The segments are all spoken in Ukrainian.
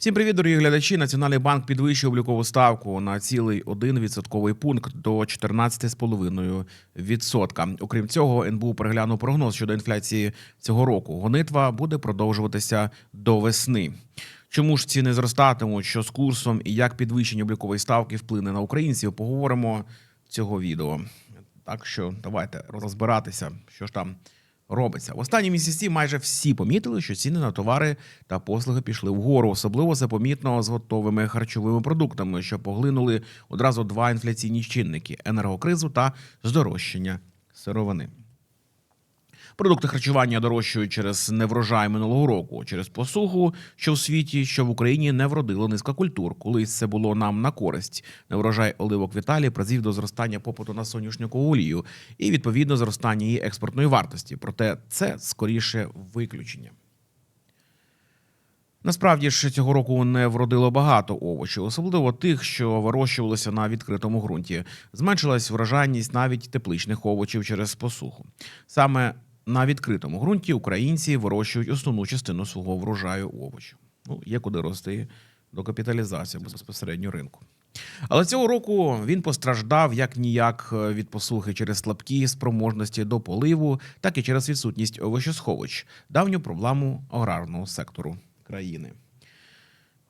Всім привіт, дорогі глядачі. Національний банк підвищив облікову ставку на цілий 1 відсотковий пункт до 14,5%. Окрім цього, НБУ переглянув прогноз щодо інфляції цього року. Гонитва буде продовжуватися до весни. Чому ж ціни зростатимуть? Що з курсом і як підвищення облікової ставки вплине на українців? Поговоримо цього відео. Так що давайте розбиратися, що ж там робиться. В останні місяці майже всі помітили, що ціни на товари та послуги пішли вгору. Особливо це помітно з готовими харчовими продуктами, що поглинули одразу два інфляційні чинники: енергокризу та здорожчання сировини. Продукти харчування дорожчають через неврожай минулого року, через посуху, що в світі, що в Україні не вродило низка культур. Колись це було нам на користь. Неврожай оливок в Італії призвів до зростання попиту на соняшникову олію і відповідно зростання її експортної вартості. Проте це скоріше виключення. Насправді ж цього року не вродило багато овочів, особливо тих, що вирощувалися на відкритому ґрунті. Зменшилась врожайність навіть тепличних овочів через посуху. Саме на відкритому ґрунті українці вирощують основну частину свого врожаю овочів. Ну, є куди рости до капіталізації безпосередньо ринку. Але цього року він постраждав як ніяк від посухи через слабкі спроможності до поливу, так і через відсутність овочесховищ, давню проблему аграрного сектору країни.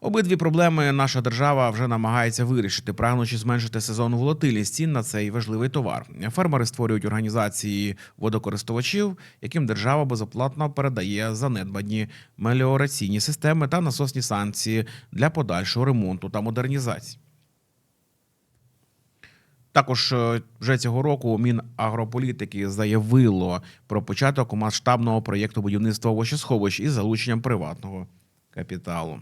Обидві проблеми наша держава вже намагається вирішити, прагнучи зменшити сезонну волатильність цін на цей важливий товар. Фермери створюють організації водокористувачів, яким держава безоплатно передає занедбані меліораційні системи та насосні санкції для подальшого ремонту та модернізації. Також е, вже цього року Мінагрополітики заявило про початок масштабного проєкту будівництва овочесховищ із залученням приватного капіталу.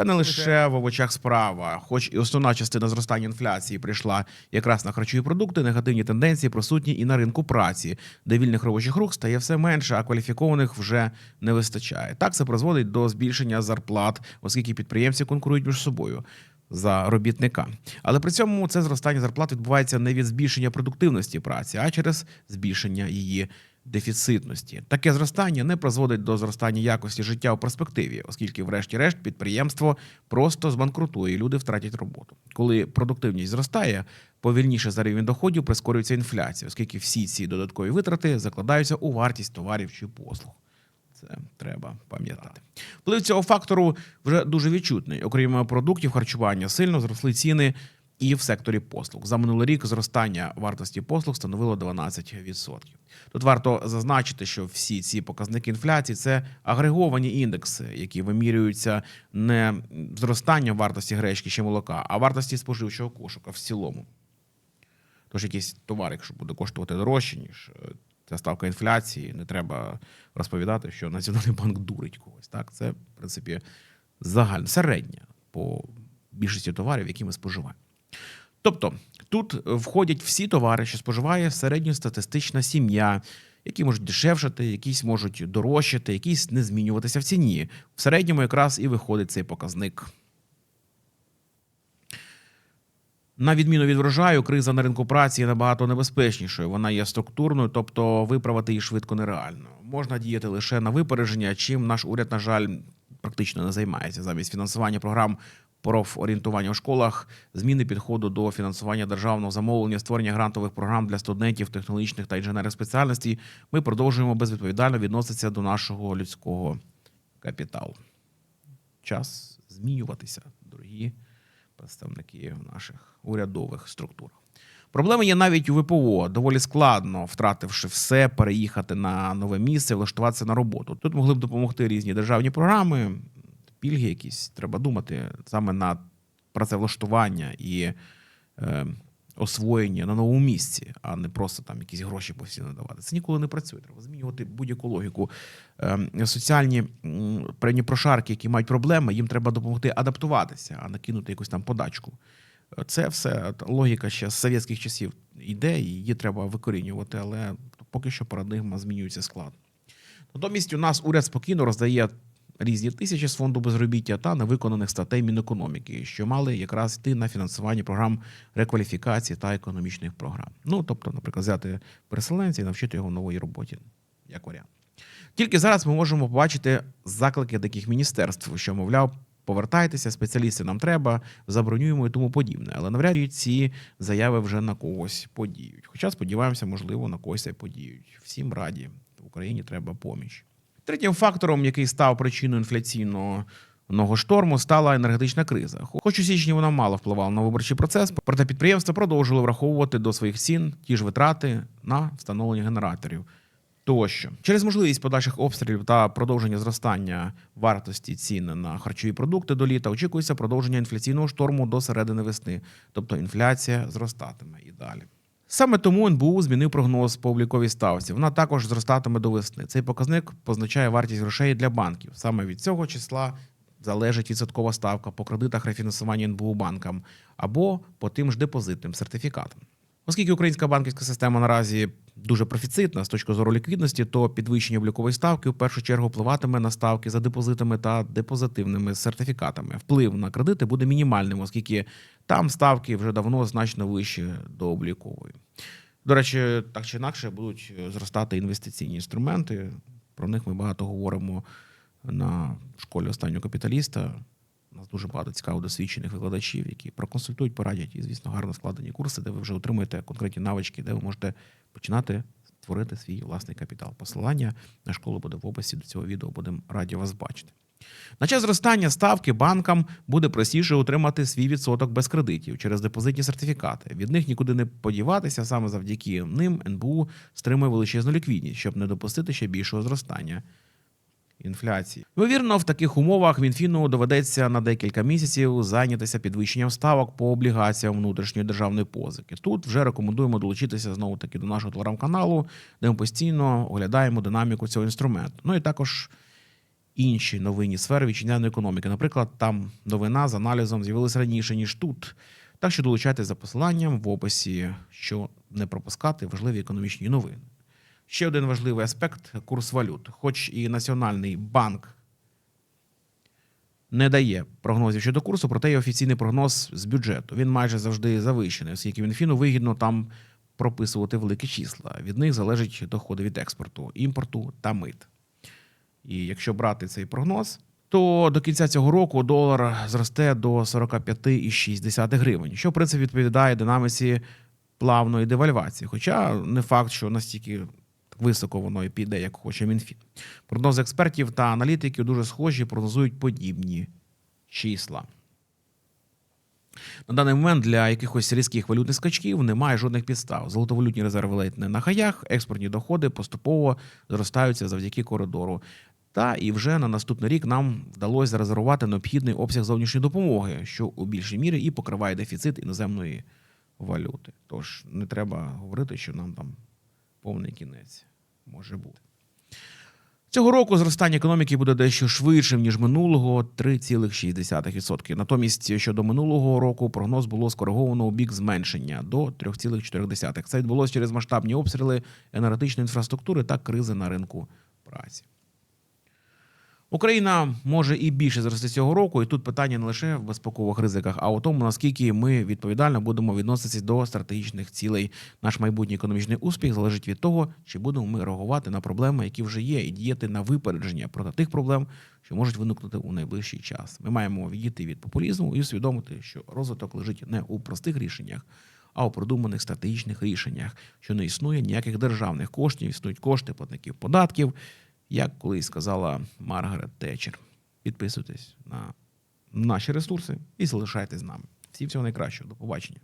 Та не лише в овочах справа, хоч і основна частина зростання інфляції прийшла якраз на харчові продукти, негативні тенденції присутні і на ринку праці, де вільних робочих рук стає все менше, а кваліфікованих вже не вистачає. Так це призводить до збільшення зарплат, оскільки підприємці конкурують між собою. За робітника, але при цьому це зростання зарплат відбувається не від збільшення продуктивності праці, а через збільшення її дефіцитності. Таке зростання не призводить до зростання якості життя у перспективі, оскільки, врешті-решт, підприємство просто збанкрутує, і люди втратять роботу. Коли продуктивність зростає, повільніше за рівень доходів прискорюється інфляція, оскільки всі ці додаткові витрати закладаються у вартість товарів чи послуг. Це треба пам'ятати. Вплив цього фактору вже дуже відчутний. Окрім продуктів харчування, сильно зросли ціни і в секторі послуг. За минулий рік зростання вартості послуг становило 12%. Тут варто зазначити, що всі ці показники інфляції це агреговані індекси, які вимірюються не зростанням вартості гречки чи молока, а вартості споживчого кошика в цілому. Тож якийсь товар, якщо буде коштувати дорожче, ніж е, ця ставка інфляції, не треба розповідати, що Національний банк дурить когось. Так, це в принципі загальне середня по більшості товарів, які ми споживаємо. Тобто тут входять всі товари, що споживає середньостатистична сім'я, які можуть дешевшати, якісь можуть дорожчати, якісь не змінюватися в ціні. В середньому якраз і виходить цей показник. На відміну від врожаю, криза на ринку праці є набагато небезпечнішою. Вона є структурною, тобто виправити її швидко нереально. Можна діяти лише на випередження, чим наш уряд, на жаль, практично не займається. Замість фінансування програм профорієнтування у школах, зміни підходу до фінансування державного замовлення, створення грантових програм для студентів технологічних та інженерних спеціальностей. Ми продовжуємо безвідповідально відноситися до нашого людського капіталу. Час змінюватися, дорогі представники наших урядових структур. Проблеми є навіть у ВПО. Доволі складно, втративши все, переїхати на нове місце, влаштуватися на роботу. Тут могли б допомогти різні державні програми, пільги якісь. Треба думати саме на працевлаштування і е, освоєння на новому місці, а не просто там якісь гроші постійно давати. Це ніколи не працює. Треба змінювати будь-яку логіку. Е, соціальні певні прошарки, які мають проблеми, їм треба допомогти адаптуватися, а не кинути якусь там подачку. Це все логіка ще з совєтських часів йде, її треба викорінювати, але поки що парадигма змінюється складно. Натомість у нас уряд спокійно роздає різні тисячі з фонду безробіття та невиконаних статей Мінекономіки, що мали якраз йти на фінансування програм рекваліфікації та економічних програм. Ну тобто, наприклад, взяти переселенця і навчити його нової роботі, як варіант. Тільки зараз ми можемо побачити заклики таких міністерств, що, мовляв, повертайтеся, спеціалісти нам треба, забронюємо і тому подібне. Але навряд чи ці заяви вже на когось подіють. Хоча сподіваємося, можливо, на когось і подіють. Всім раді в Україні треба поміч. Третім фактором, який став причиною інфляційного шторму, стала енергетична криза. Хоч у січні вона мало впливала на виборчий процес, проте підприємства продовжили враховувати до своїх цін ті ж витрати на встановлення генераторів. Тощо через можливість подальших обстрілів та продовження зростання вартості цін на харчові продукти до літа очікується продовження інфляційного шторму до середини весни, тобто інфляція зростатиме і далі. Саме тому НБУ змінив прогноз по обліковій ставці. Вона також зростатиме до весни. Цей показник позначає вартість грошей для банків. Саме від цього числа залежить відсоткова ставка по кредитах рефінансування НБУ банкам або по тим ж депозитним сертифікатам. Оскільки українська банківська система наразі дуже профіцитна з точки зору ліквідності, то підвищення облікової ставки в першу чергу впливатиме на ставки за депозитами та депозитивними сертифікатами. Вплив на кредити буде мінімальним, оскільки там ставки вже давно значно вищі до облікової. До речі, так чи інакше будуть зростати інвестиційні інструменти. Про них ми багато говоримо на школі останнього капіталіста. У нас дуже багато цікаво досвідчених викладачів, які проконсультують, порадять і, звісно, гарно складені курси, де ви вже отримуєте конкретні навички, де ви можете починати створити свій власний капітал. Посилання на школу буде в описі до цього відео. Будемо раді вас бачити. На час зростання ставки банкам буде простіше отримати свій відсоток без кредитів через депозитні сертифікати. Від них нікуди не подіватися. Саме завдяки ним НБУ стримує величезну ліквідність, щоб не допустити ще більшого зростання інфляції. Ймовірно, в таких умовах Мінфіну доведеться на декілька місяців зайнятися підвищенням ставок по облігаціям внутрішньої державної позики. Тут вже рекомендуємо долучитися знову таки до нашого телеграм-каналу, де ми постійно оглядаємо динаміку цього інструменту. Ну і також інші новинні сфери вітчизняної економіки. Наприклад, там новина з аналізом з'явилася раніше ніж тут. Так що долучайтесь за посиланням в описі, що не пропускати важливі економічні новини. Ще один важливий аспект курс валют. Хоч і Національний банк не дає прогнозів щодо курсу, проте є офіційний прогноз з бюджету. Він майже завжди завищений, оскільки Мінфіну вигідно там прописувати великі числа. Від них залежать доходи від експорту, імпорту та мит. І якщо брати цей прогноз, то до кінця цього року долар зросте до 45,6 гривень, що в принципі відповідає динаміці плавної девальвації. Хоча не факт, що настільки високо воно і піде, як хоче Мінфін. Прогнози експертів та аналітиків дуже схожі, прогнозують подібні числа. На даний момент для якихось різких валютних скачків немає жодних підстав. Золотовалютні резерви ледь не на хаях, експортні доходи поступово зростаються завдяки коридору. Та і вже на наступний рік нам вдалося зарезервувати необхідний обсяг зовнішньої допомоги, що у більшій мірі і покриває дефіцит іноземної валюти. Тож не треба говорити, що нам там повний кінець може бути. Цього року зростання економіки буде дещо швидшим, ніж минулого 3,6%. Натомість щодо минулого року прогноз було скориговано у бік зменшення до 3,4%. Це відбулося через масштабні обстріли енергетичної інфраструктури та кризи на ринку праці. Україна може і більше зрости цього року, і тут питання не лише в безпекових ризиках, а у тому, наскільки ми відповідально будемо відноситися до стратегічних цілей. Наш майбутній економічний успіх залежить від того, чи будемо ми реагувати на проблеми, які вже є, і діяти на випередження проти тих проблем, що можуть виникнути у найближчий час. Ми маємо відійти від популізму і усвідомити, що розвиток лежить не у простих рішеннях. А у продуманих стратегічних рішеннях, що не існує ніяких державних коштів, існують кошти платників податків, як колись сказала Маргарет Тетчер. Підписуйтесь на наші ресурси і залишайтесь з нами. Всім всього найкращого. До побачення.